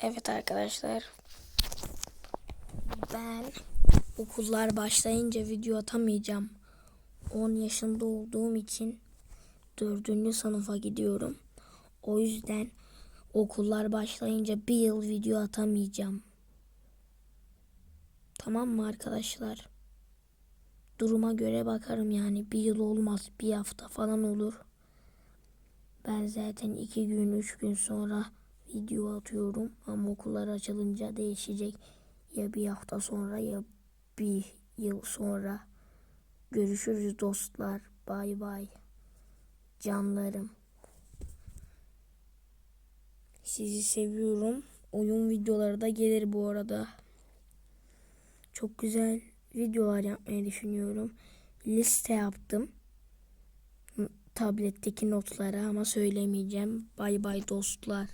Evet arkadaşlar. Ben okullar başlayınca video atamayacağım. 10 yaşında olduğum için 4. sınıfa gidiyorum. O yüzden okullar başlayınca bir yıl video atamayacağım. Tamam mı arkadaşlar? Duruma göre bakarım yani bir yıl olmaz bir hafta falan olur. Ben zaten iki gün üç gün sonra video atıyorum ama okullar açılınca değişecek. Ya bir hafta sonra ya bir yıl sonra. Görüşürüz dostlar. Bay bay. Canlarım. Sizi seviyorum. Oyun videoları da gelir bu arada. Çok güzel videolar yapmayı düşünüyorum. Liste yaptım. Tabletteki notlara ama söylemeyeceğim. Bay bay dostlar.